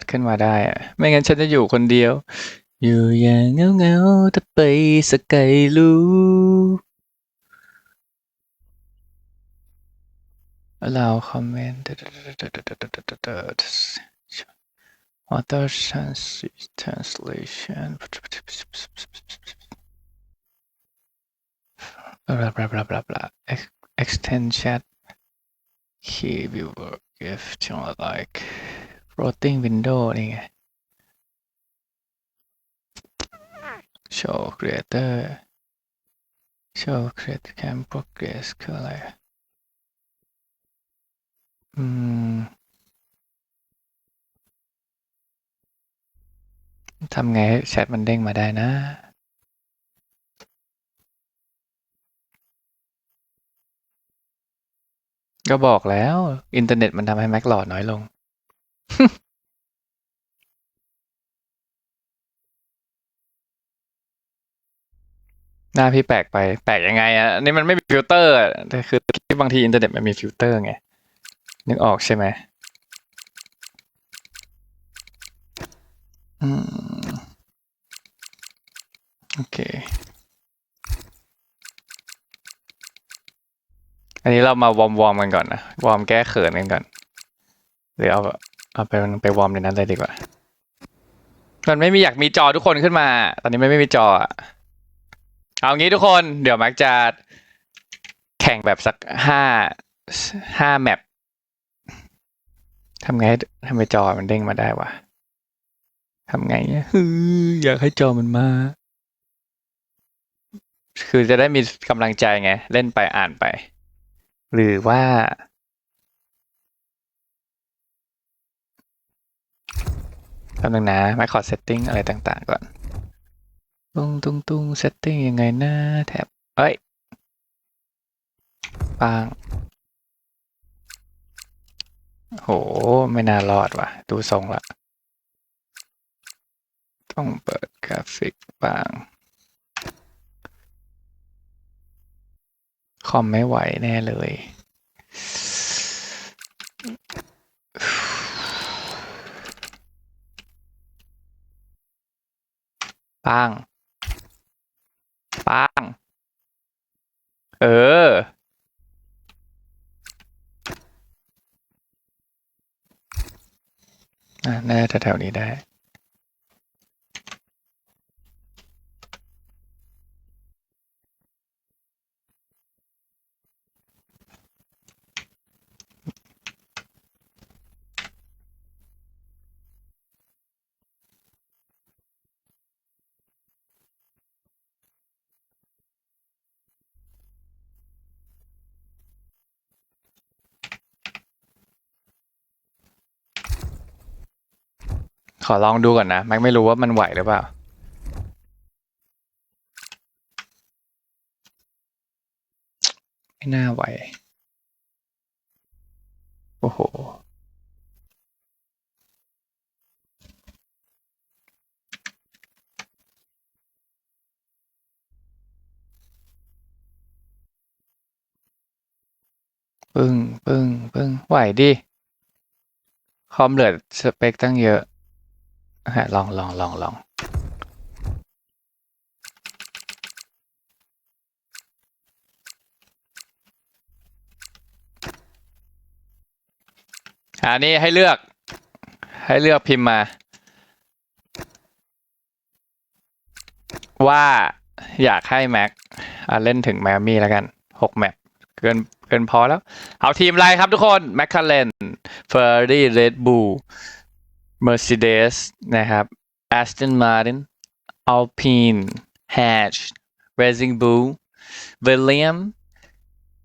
ดขึ้นมาได้อะไม่งั้นฉันจะอยู่คนเดียว อยู่อย่างเงาเงาถ้าไปสกายลูเราคอมเมนต์ auto translation บลาบลาบลาบลาบลา extend chat key viewer if you like floating window นี่ไง show creator show creator can progress คืออะไร อืมทำไงให้แชทมันเด้งมาได้นะ ก็บอกแล้ว อินเทอร์เน็ตมันทำให้แม็กหลอดน้อยลง หน้าพี่แปลกไป แปลกยังไงอะนี่มันไม่มีฟิลเตอร์แต่คือบางทีอินเทอร์เน็ตมันมีฟิลเตอร์ไงนึกออกใช่ไหมอืมโอเค อันนี้เรามาวอร์มวอร์มกันก่อนนะวอร์มแก้เขินกันก่อนหรือเอา เอาไปไปวอร์มในนั้นเลยดีกว่า มันไม่มีอยากมีจอทุกคนขึ้นมา ตอนนี้ไม่ไม่มีจออะเอางี้ทุกคน เดี๋ยวแม็กจะแข่งแบบสักห้าห้าแมปทำไงให้ทำไมจอมันเด้งมาได้วะทำไงเนี่ยอยากให้จอมันมา คือจะได้มีกำลังใจไง เล่นไปอ่านไป หรือว่า แป๊บนึงนะไม่ขอเซตติ้งอะไรต่างๆก่อน ตุ้งตุ้งตุ้งเซตติ้งยังไงนะแท็บเอ้ยปางโห ไม่น่ารอดว่ะ ดูทรงละต้องเปิดกราฟิกบาง คอมไม่ไหวแน่เลย ปังปังเอออะน่าจะแถวๆนี้ได้ อลองดูก่อนนะแม็กไม่รู้ว่ามันไหวหรือเปล่า ไม่น่าไหว โอ้โห ปึ้ง ปึ้ง ปึ้ง ไหวดิ คอมเหลือสเปคตั้งเยอะ ฮะลองลองลองลองอันนี้ให้เลือก ให้เลือกพิมพ์มา ว่าอยากให้แม็กเล่นถึงแมมี่แล้วกันหกแมปเกินเกินพอแล้ว เอาทีมอะไรครับทุกคน แมคคาเรนเฟอร์รี่เรดบู Mercedes นะครับ Aston Martin Alpine Hatch Racing Bull William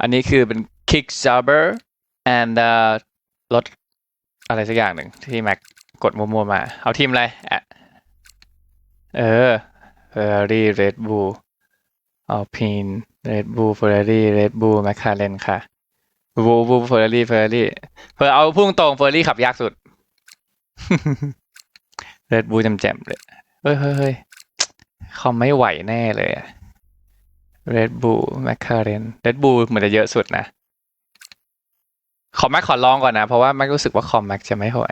อันนี้คือเป็น Kick s a b e r and uh, รถอะไรสักอย่างหนึ่งที่แม็กกดมัวๆมา เอาทีมอะไรเออ Ferrari Red Bull Alpine Red Bull Ferrari Red Bull McLaren ค่ะ Bull Bull Ferrari Ferrari เพื่อเอาพุ่งตรง Ferrari ขับยากสุด เรดบูแจ่มเลยเฮ้ยเฮ้ยเฮ้ยเขาไม่ไหวแน่เลยเรดบูแมคคาเรนเรดบูเหมือนจะเยอะสุดนะ ขอแม็กขอลองก่อนนะ เพราะว่าแม็กรู้สึกว่าคอมแม็กจะไม่ไหว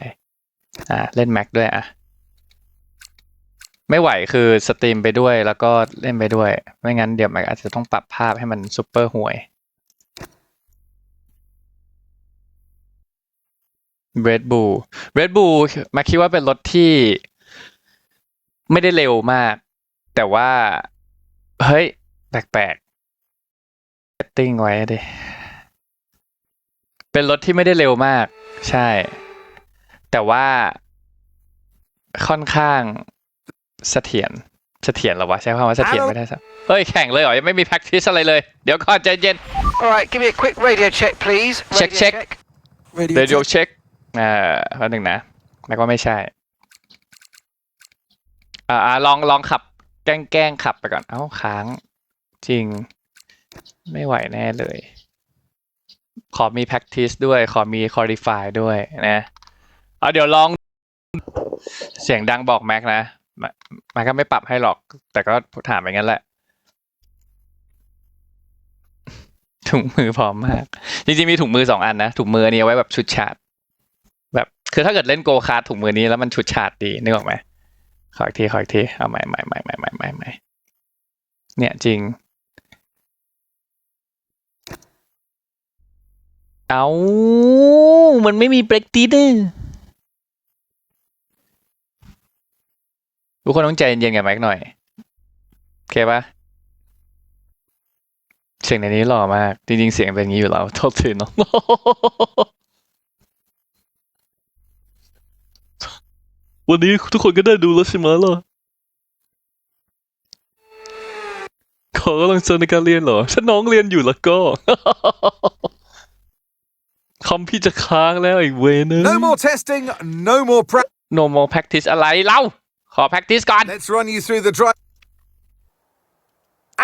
อ่าเล่นแม็กด้วยอะ ไม่ไหวคือสตรีมไปด้วยแล้วก็เล่นไปด้วย ไม่งั้นเดี๋ยวแม็กอาจจะต้องปรับภาพให้มันซูเปอร์ห่วย Red Bull Red Bull แม็กคิดว่าเป็นรถที่ไม่ได้เร็วมาก แต่ว่า เฮ้ย แปลกๆเซตติ้งไว้ดิ เป็นรถที่ไม่ได้เร็วมาก ใช่ แต่ว่าค่อนข้างเสถียรเสถียรเหรอวะ ใช้คำว่าเสถียรไม่ได้สักเฮ้ย แข่งเลยเหรอ ยังไม่มี practice อะไรเลย เดี๋ยวก่อนใจเย็น All right, give me a quick radio check, please. Check, Radio check. Radio เดี๋ยว เช็คอ่าแป๊บหนึ่งนะแม็กว่าไม่ใช่อ่าลองลองขับ แกล้งแกล้งขับไปก่อน เอ้าค้าง จริง ไม่ไหวแน่เลย ขอมี practice ด้วย ขอมี qualify ด้วยนะเอาเดี๋ยวลอง เสียงดังบอกแม็กนะแม็กแม็กก็ไม่ปรับให้หรอก แต่ก็ถามไปงั้นแหละ ถุงมือพร้อมมาก จริงๆมีถุงมือสองอันนะ ถุงมืออันนี้เอาไว้แบบชุดฉาด คือถ้าเกิดเล่นโกคาร์ทถุงมือนี้แล้วมันชุดฉาดดีนึกออกไหมขออีกทีขออีกทีเอาใหม่ใหม่ใหม่ใหม่ใหม่ใหม่ใหม่เนี่ยจริง เอามันไม่มีเบรกตีนึทุกคนต้องใจเย็นๆกับแม็กหน่อย โอเคปะเสียงในนี้หล่อมาก จริงๆ เสียงเป็นอย่างนี้อยู่แล้วโทษทีเนาะ วันนี้ทุกคนก็ได้ดูแล้วใช่ไหมล่ะ ขอกำลังใจในการเรียนเหรอฉันน้องเรียนอยู่แล้วก็คอมพี่จะค้างแล้วอีกเวนึง No more testing, no more practice. no more practice อะไรเล่า ขอ practice ก่อน Let's run you through the drive.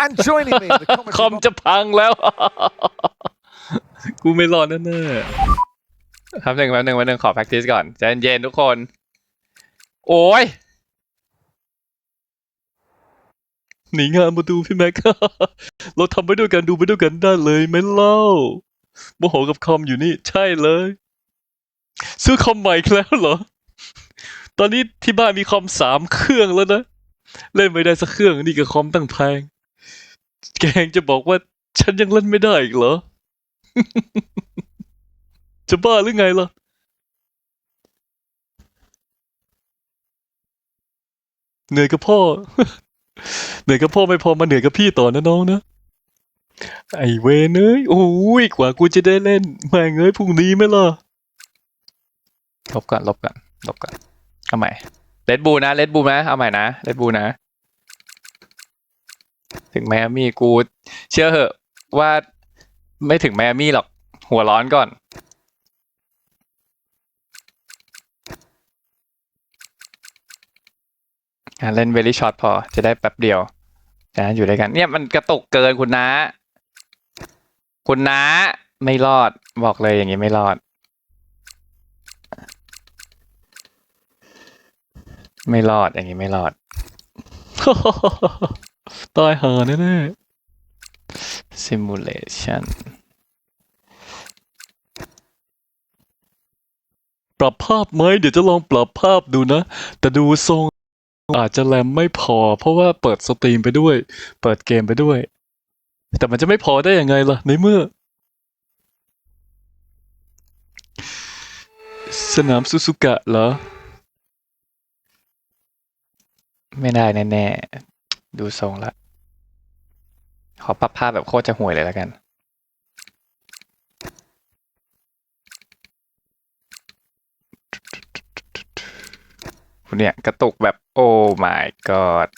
And joining me, in the คอม commentary จะพังแล้ว กูไม่รอดแน่ๆครับหนึ่งแป๊บหนึ่งแป๊บหนึ่งขอ practice ก่อนใจเย็นๆทุกคน โอ้ยหนีงานมาดูพี่แม็ก เราทำไปด้วยกันดูไปด้วยกันได้เลยไหมเล่าโมโหกับคอมอยู่นี่ ใช่เลย ซื้อคอมใหม่แล้วเหรอ ตอนนี้ที่บ้านมีคอมสามเครื่องแล้วนะ เล่นไม่ได้สักเครื่องนี่ก็คอมตั้งแพง แกงจะบอกว่า ฉันยังเล่นไม่ได้อีกเหรอ จะบ้าหรือไงล่ะ เหนื่อยกับพ่อ เหนื่อยกับพ่อไม่พอมาเหนื่อยกับพี่ต่อนะน้องนะ ไอเวนเอ้ยโอ้ยกว่ากูจะได้เล่นแม่งเอ้ยพรุ่งนี้ไหมล่ะลบก่อนลบก่อนลบก่อนเอาใหม่เลดบูนะเลดบูนะเอาใหม่นะเลดบูนะ ถึงแมมี่กู เชื่อเหอะว่าไม่ถึงแมมี่หรอก หัวร้อนก่อน อะ เล่นเวลี่ช็อตพอจะได้แป๊บเดียวนะอยู่ด้วยกัน เนี่ยมันกระตุกเกินคุณน้าคุณน้าไม่รอดบอกเลยอย่างนี้ไม่รอด ไม่รอดอย่างนี้ไม่รอดตายหาแน่ๆ simulation ปรับภาพไหมเดี๋ยวจะลองปรับภาพดูนะ แต่ดูทรง อาจจะแรมไม่พอ เพราะว่าเปิดสตรีมไปด้วย เปิดเกมไปด้วย แต่มันจะไม่พอได้ยังไงล่ะ ในเมื่อ สนามซูซูกะเหรอ ไม่ได้แน่ ๆ ดูทรงละ ขอปรับภาพแบบโคตรจะห่วยเลยแล้วกัน เนี่ยกระตุกแบบโอ้ my god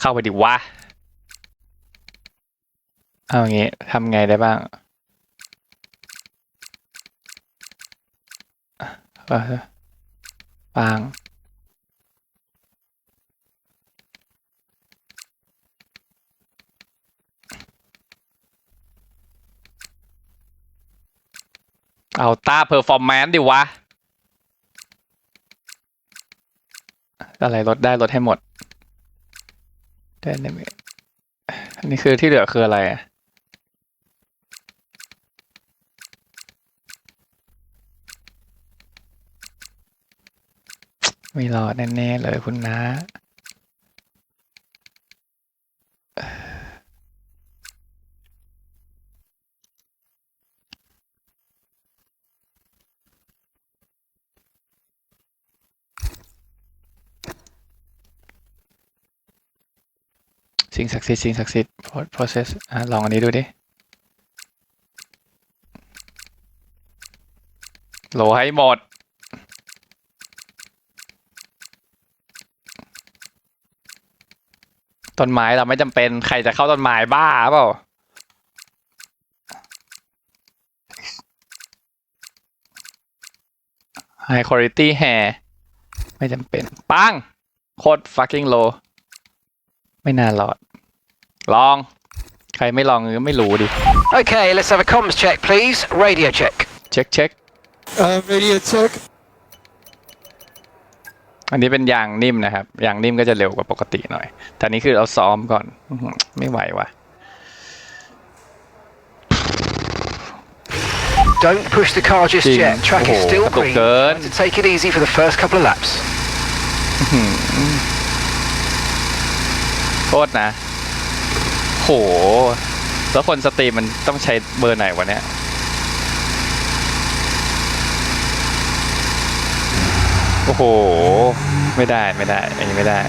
เข้าไปดิวะ เอางี้ทำไงได้บ้างปัง เอาตาเพอร์ฟอร์แมนซ์ดิวะ อะไรลดได้ลดให้หมดแต่นี่อันนี้คือที่เหลือคืออะไรไม่รอแน่ ๆ เลยคุณนะ้า สิ่งศักดิ์สิทธิ์สิ่งศักดิ์สิทธิ์ process อะลองอันนี้ดูดิโหลให้หมด ต้นไม้เราไม่จำเป็นใครจะเข้าต้นไม้บ้าเปล่า High quality hair ไม่จำเป็น ปัง โคตร fucking low ไม่น่ารอด ลอง ใครไม่ลองก็ไม่รู้ดิ Okay, let's have a comms check, please. Radio check. เช็คเช็ค Uh, radio check. อันนี้เป็นยางนิ่มนะครับ ยางนิ่มก็จะเร็วกว่าปกติหน่อย แต่อันนี้คือเราซ้อมก่อนอื้อหือไม่ไหวว่ะ Don't push the car just Ding. yet. Track is Oh, still look green. good. Try to take it easy for the first couple of laps. โทษนะโห แล้วคนสตรีมมันต้องใช้เบอร์ไหนวะเนี่ยโอ้โห ไม่ได้ไม่ได้อันนี้ไม่ได้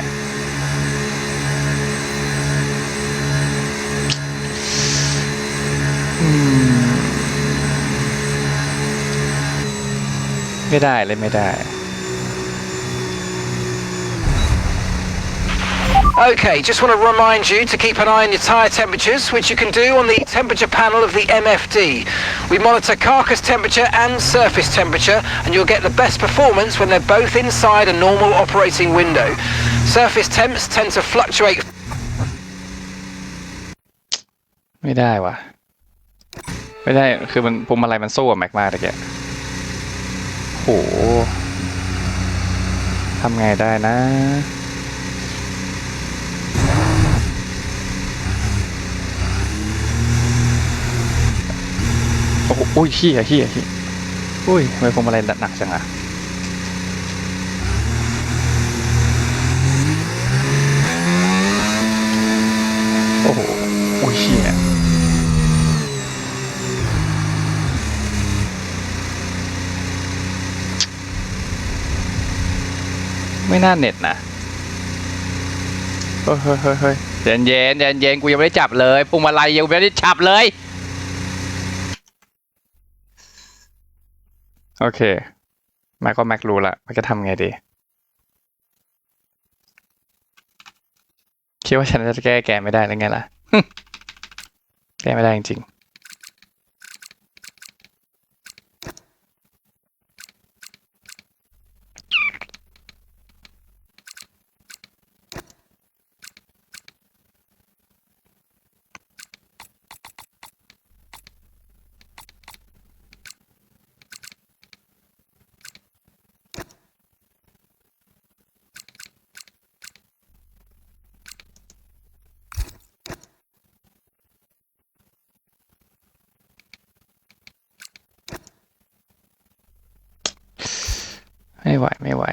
ไม่ได้เลยไม่ได้ Okay, just want to remind you to keep an eye on your tyre temperatures, which you can do on the temperature panel of the MFD. We monitor carcass temperature and surface temperature, and you'll get the best performance when they're both inside a normal operating window. Surface temps tend to fluctuate ไม่ได้ว่ะ ไม่ได้ คือมันพวงมาลัยมันสู้กับแม็กมากตะแกโหทำไงได้นะ อ้โหอุ้ยเฮียเฮียเฮียอุ้ยทำไมพวงมาลัยหนักจังอะโอ้โหอุ้ยเฮียไม่น่าเน็ตนะเฮ้ยเฮ้ยเฮ้ยเฮ้ยเย็นเย็นเย็นเย็นกูยังไม่ได้จับเลยพวงมาลัยยังไม่ได้จับเลย โอเคแม็กก็แม็กรู้ละว่าจะทำไงดี คิดว่าฉันจะแก้แกไม่ได้หรือไงล่ะ แก้ไม่ได้จริงๆ ไม่ไหว ไม่ไหว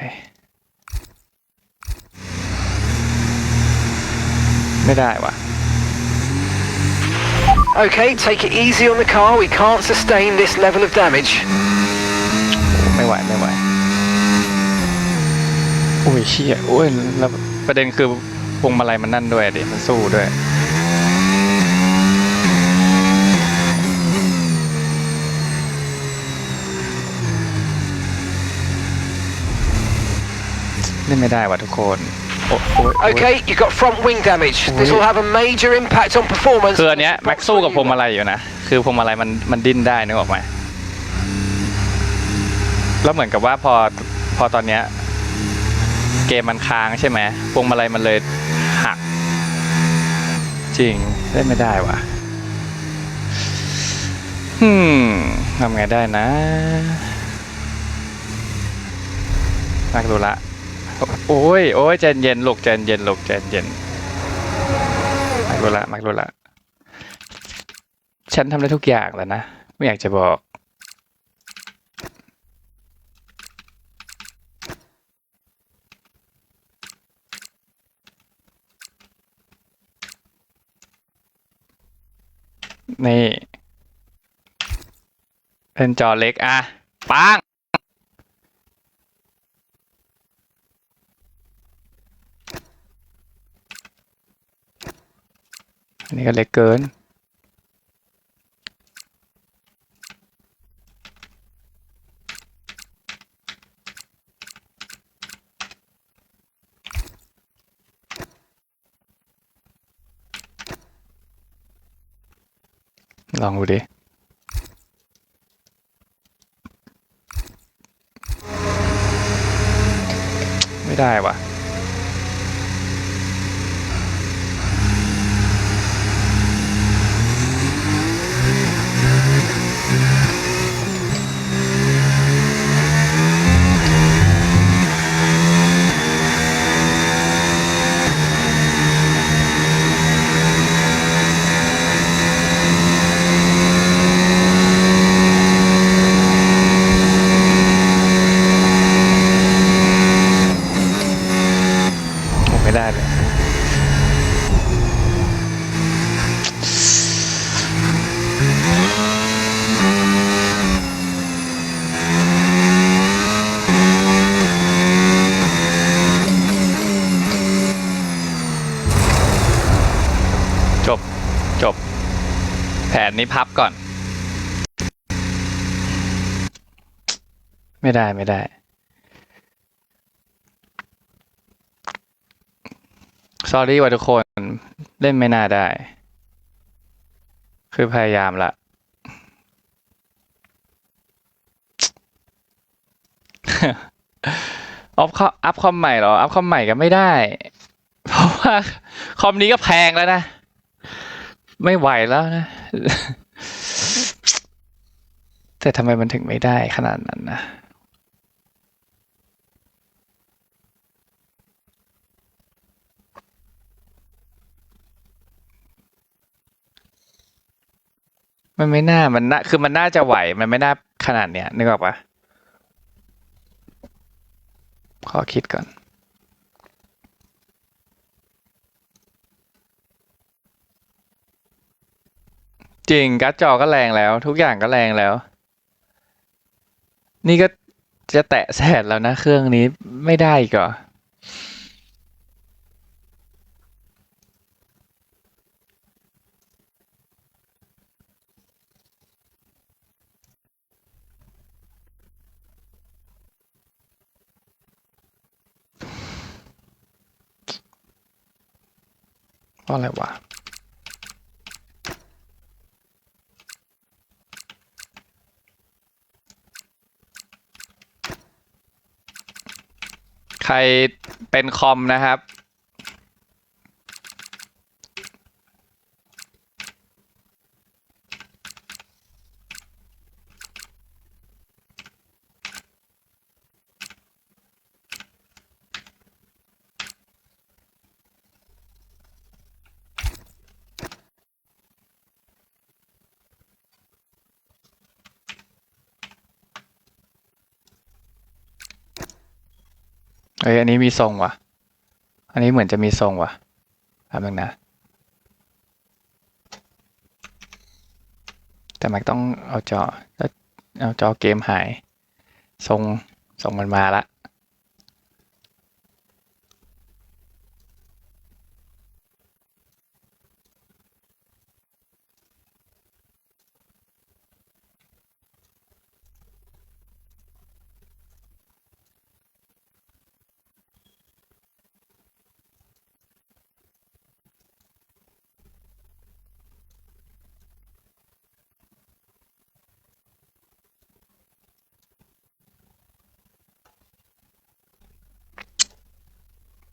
ไม่ได้ว่ะ Okay, take it easy on the car. We can't sustain this level of damage. ไม่ไหว ไม่ไหว โอ้ยเชี่ยโอ้ยแล้วประเด็นคือพวงมาลัยมันนั่นด้วยดิ มันสู้ด้วย เล่ นไม่ได้ว่ะทุกคนโอ้โอ้ยโอ้ย Okay, you've got front wing damage. This will have a major impact on performance. คืออันเนี้ยแม็กสู้กับพวงมาลัยอยู่นะ คือพวงมาลัยมันมันดิ้นได้นึกออกไหมแล้วเหมือนกับว่าพอพอตอนเนี้ยเกมมันค้างใช่ไหมพวงมาลัยมันเลยหัก จริงเล่นไม่ได้ว่ะฮึมทำไงได้นะนักดูละ โอ้ยโอ้ยใจเย็นหลกใจเย็นหลกใจเย็นมากโลละมากโลละฉันทำได้ทุกอย่างแล้วนะ ไม่อยากจะบอกนี่เป็นจอเล็กอะปัง อันนี้ก็เล็กเกิน ลองดูดิไม่ได้ว่ะ ผมไม่ได้เลย จบ จบ แผนนี้พับก่อน ไม่ได้ไม่ได้ s อรี่ว่าทุกคนเล่นไม่น่าได้ คือพยายามละออฟอัพคอมใหม่เหรอ อัพคอมใหม่ก็ไม่ได้ เพราะว่าคอมนี้ก็แพงแล้วนะ ไม่ไหวแล้วนะ แต่ทำไมมันถึงไม่ได้ขนาดนั้นนะมันไม่น่ามันน่าคือมันน่าจะไหว มันไม่น่าขนาดเนี้ยนึกออกปะขอคิดก่อน จริงการ์ดจอก็แรงแล้ว ทุกอย่างก็แรงแล้ว นี่ก็จะแตะแสนแล้วนะ เครื่องนี้ไม่ได้อีกเหรอเพราะอะไรวะ ใครเป็นคอมนะครับ เอ้ยอันนี้มีทรงว่ะ อันนี้เหมือนจะมีทรงว่ะแป๊บนึงนะ แต่มันต้องเอาจอเอาจอเกมหาย ทรงทรงมันมาละ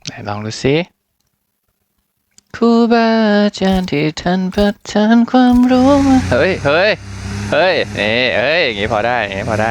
ไหนลองดูสิครูบาอาจารย์ที่ท่านประทานความรู้มาเฮ้ยเฮ้ยเฮ้ยนี่เฮ้ยอย่างงี้พอได้อย่างงี้พอได้